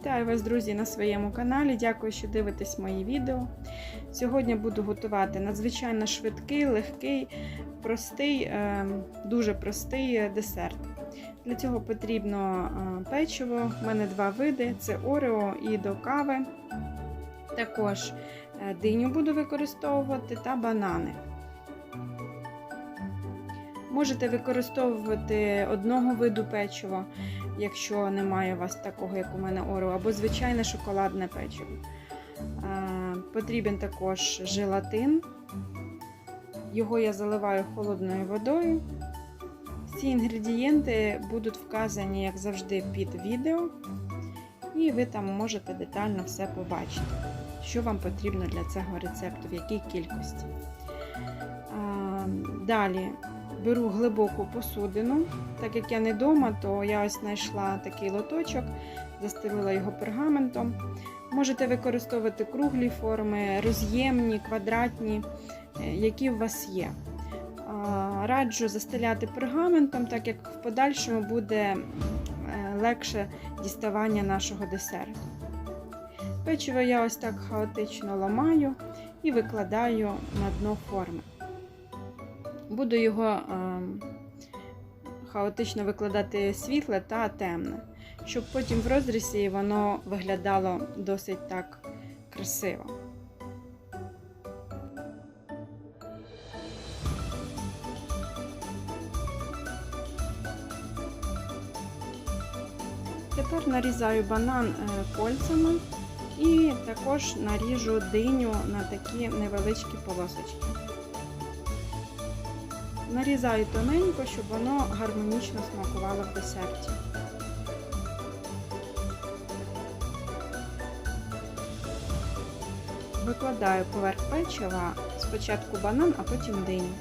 Вітаю вас, друзі, на своєму каналі. Дякую, що дивитесь мої відео. Сьогодні буду готувати надзвичайно швидкий, легкий, простий, е, дуже простий десерт. Для цього потрібно е, печиво. У мене два види: це Орео і до кави. Також е, диню буду використовувати та банани. Можете використовувати одного виду печива, якщо немає у вас такого, як у мене Орео, або звичайне шоколадне печиво. Потрібен також желатин. Його я заливаю холодною водою. Всі інгредієнти будуть вказані, як завжди, під відео, і ви там можете детально все побачити, що вам потрібно для цього рецепту, в якій кількості. Далі беру глибоку посудину. Так як я не вдома, то я ось знайшла такий лоточок, застелила його пергаментом. Можете використовувати круглі форми, роз'ємні, квадратні, е, які у вас є. Раджу застеляти пергаментом, так як в подальшому буде е, легше діставання нашого десерту. Печиво я ось так хаотично ламаю і викладаю на дно форми. Буду його е, хаотично викладати світле та темне, щоб потім в розрізі воно виглядало досить так красиво. Тепер нарізаю банан е, кольцями і також наріжу диню на такі невеличкі полосочки. Нарізаю тоненько, щоб воно гармонічно смакувало в десерті. Викладаю поверх печива спочатку банан, а потім диню.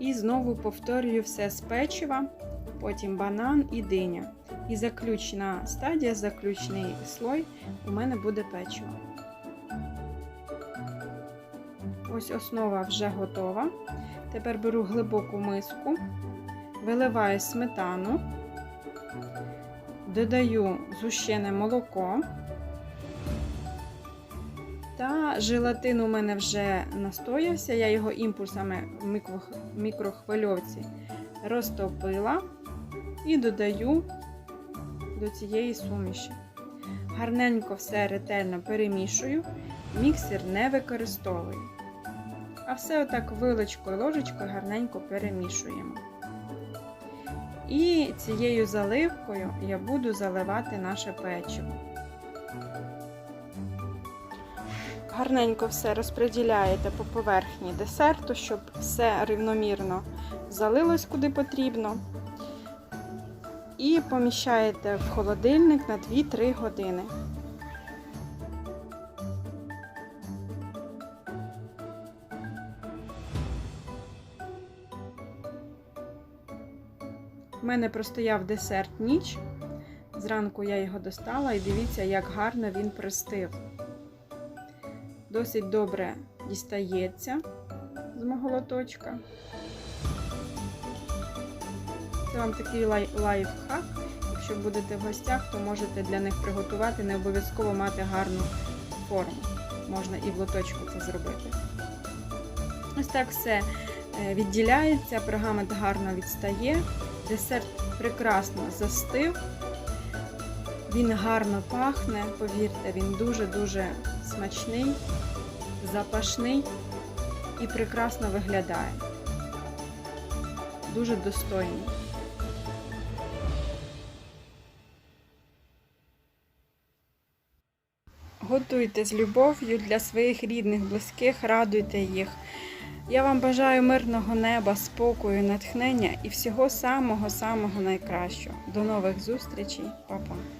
І знову повторюю все з печива, потім банан і диня. І заключна стадія, заключний слой у мене буде печиво. Ось основа вже готова. Тепер беру глибоку миску, виливаю сметану, додаю згущене молоко. Та желатин у мене вже настоявся, я його імпульсами в мікрохвильовці розтопила і додаю до цієї суміші. Гарненько все ретельно перемішую, міксер не використовую. А все отак вилочкою, ложечкою гарненько перемішуємо. І цією заливкою я буду заливати наше печиво. Гарненько все розподіляєте по поверхні десерту, щоб все рівномірно залилось куди потрібно. І поміщаєте в холодильник на 2-3 години. У мене простояв десерт ніч. Зранку я його достала і дивіться, як гарно він пристив досить добре дістається з мого лоточка. Це вам такий лайфхак. Якщо будете в гостях, то можете для них приготувати, не обов'язково мати гарну форму. Можна і в лоточку це зробити. Ось так все е, відділяється, пергамент гарно відстає, десерт прекрасно застив, він гарно пахне, повірте, він дуже-дуже смачний, запашний і прекрасно виглядає. Дуже достойний. Готуйте з любов'ю для своїх рідних, близьких, радуйте їх. Я вам бажаю мирного неба, спокою, натхнення і всього самого-самого найкращого. До нових зустрічей, Па-па!